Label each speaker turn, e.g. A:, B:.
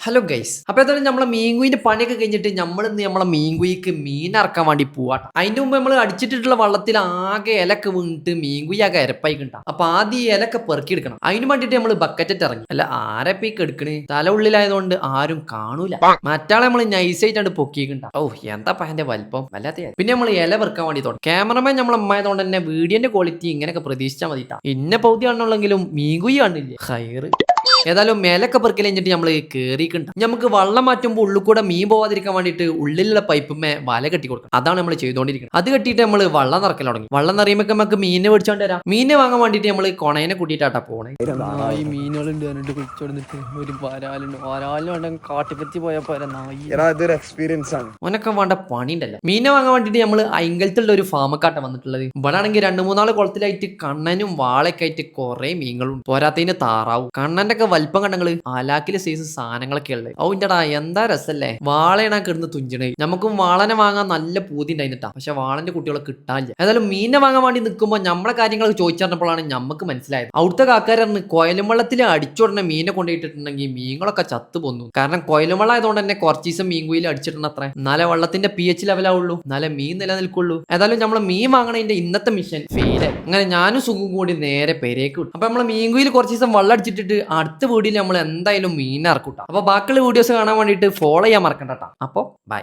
A: Hello guys അപ്പൊ എന്തായാലും നമ്മളെ മീൻകുയിന്റെ പണിയൊക്കെ കഴിഞ്ഞിട്ട് നമ്മൾ ഇന്ന് നമ്മളെ മീൻകുയിക്ക് മീൻ ഇറക്കാൻ വേണ്ടി പോവാട്ടോ അതിന്റെ മുമ്പ് നമ്മൾ അടിച്ചിട്ടുള്ള വള്ളത്തിൽ ആകെ ഇലക്ക് വീണിട്ട് മീൻകുയി ആകെ ഇരപ്പായി കിട്ടാം. അപ്പൊ ആദ്യം ഈ ഇലക്കെ പെറുക്കിയെടുക്കണം അതിന് വേണ്ടിട്ട് നമ്മൾ ബക്കറ്റ് ഇറങ്ങി. അല്ല ആരെ ഈ കെടുക്കണ്? തല ഉള്ളിലായതുകൊണ്ട് ആരും കാണൂല. മറ്റാളെ നമ്മൾ നൈസായിട്ടാണ് പൊക്കിയിട്ടുണ്ടാവും ഓ എന്താ പഹന്റെ വലിപ്പം? വല്ലാത്ത പിന്നെ നമ്മൾ ഇല പെറുക്കാൻ വേണ്ടി തുടങ്ങി. ക്യാമറമാൻ നമ്മൾ അമ്മായതുകൊണ്ട് തന്നെ വീഡിയോന്റെ ക്വാളിറ്റി ഇങ്ങനെയൊക്കെ പ്രതീക്ഷിച്ചാൽ മതിട്ടാ. ഇന്ന പൗതി ആണെന്നുള്ളെങ്കിലും മീൻകുയി കാണില്ലേ ഹയറ് ഏതായാലും മേലൊക്കെ പെറുക്കൽ കഴിഞ്ഞിട്ട് നമ്മൾ കേറിയിട്ടുണ്ട് നമുക്ക് വള്ളം മാറ്റുമ്പോൾ ഉള്ളിൽ കൂടെ മീൻ പോവാതിരിക്കാൻ വേണ്ടിയിട്ട് ഉള്ളിലുള്ള പൈപ്പുമേ വല കെട്ടി കൊടുക്കണം. അതാണ് നമ്മൾ ചെയ്തുകൊണ്ടിരിക്കുന്നത് അത് കെട്ടിയിട്ട് നമ്മൾ വള്ളം നിറക്കൽ തുടങ്ങി. വള്ളം നിറയുമ്പോൾ നമുക്ക് മീനെ പിടിച്ചോണ്ട് വരാം. മീനെ വാങ്ങാൻ വേണ്ടിയിട്ട് നമ്മൾ കൊണേനെ കൂട്ടിയിട്ടാട്ടാ പോണേ.
B: ഈ മീനുകളുണ്ട് എന്നിട്ട് കുളിച്ചോടുന്നിട്ട്. ഒരു വരാലുണ്ട്.
C: ഇതൊരു എക്സ്പീരിയൻസ് ആണ്.
A: ഓനൊക്കെ വേണ്ട പണി ഉണ്ടല്ലോ മീനെ വാങ്ങാൻ വേണ്ടിട്ട് നമ്മൾ അയങ്കലത്തുള്ള ഒരു ഫാമക്കാട്ട വന്നിട്ടുള്ളത്. ഇവിടെ ആണെങ്കിൽ രണ്ട് മൂന്നാൽ കുളത്തിലായിട്ട് കണ്ണനും വാളൊക്കെ ആയിട്ട് കുറെ മീനുകളും പോരാത്തതിന് താറാവും. കണ്ണന്റെ ഒക്കെ വലിപ്പം കണ്ടങ്ങൾ ആലാക്കിലെ സൈസ് സാധനങ്ങളൊക്കെ ഉള്ളത് ഓ ഇന്റടാ എന്താ രസല്ലേ? വാളയാണ് കിടന്ന് തുഞ്ചണേ. നമുക്കും വാളനെ വാങ്ങാൻ നല്ല പൂതി ഉണ്ടായിരുന്നിട്ടാ. പക്ഷെ വാളന്റെ കുട്ടികളെ കിട്ടാനില്ല. ഏതായാലും മീനെ വാങ്ങാൻ വേണ്ടി നിൽക്കുമ്പോൾ നമ്മളെ കാര്യങ്ങൾ ചോദിച്ചറിഞ്ഞപ്പോഴാണ് നമുക്ക് മനസ്സിലായത്. അവിടുത്തെ കാക്കാരന്ന് കോയലും വെള്ളത്തിൽ അടിച്ചുടനെ മീനെ കൊണ്ടുപോയിട്ടുണ്ടെങ്കിൽ മീനുകളൊക്കെ ചത്തു പോന്നു. കാരണം കോയലും വെള്ളം ആയതുകൊണ്ട് തന്നെ കുറച്ച് ദിവസം മീൻ കുയിൽ അടിച്ചിട്ടുണ്ട് അത്ര. എന്നാലേ വെള്ളത്തിന്റെ പി എച്ച് ലെവലാവുള്ളൂ എന്നാലേ മീൻ നിലനിൽക്കുള്ളൂ. ഏതായാലും നമ്മൾ മീൻ വാങ്ങണതിന്റെ ഇന്നത്തെ മിഷൻ ഫെയിലായി അങ്ങനെ ഞാനും സുഖം കൂടി നേരെ പെരേക്ക് വിട്ടു. അപ്പൊ നമ്മൾ മീൻ കുയിൽ കുറച്ച് ദിവസം വെള്ളം അടിച്ചിട്ടിട്ട് അടുത്ത വീഡിയോയിൽ നമ്മൾ എന്തായാലും മീൻ ഇറക്കൂട്ടാം. അപ്പോൾ ബാക്കിയുള്ള വീഡിയോസ് കാണാൻ വേണ്ടിയിട്ട് ഫോളോ ചെയ്യാൻ മറക്കണ്ട കേട്ടോ അപ്പൊ ബൈ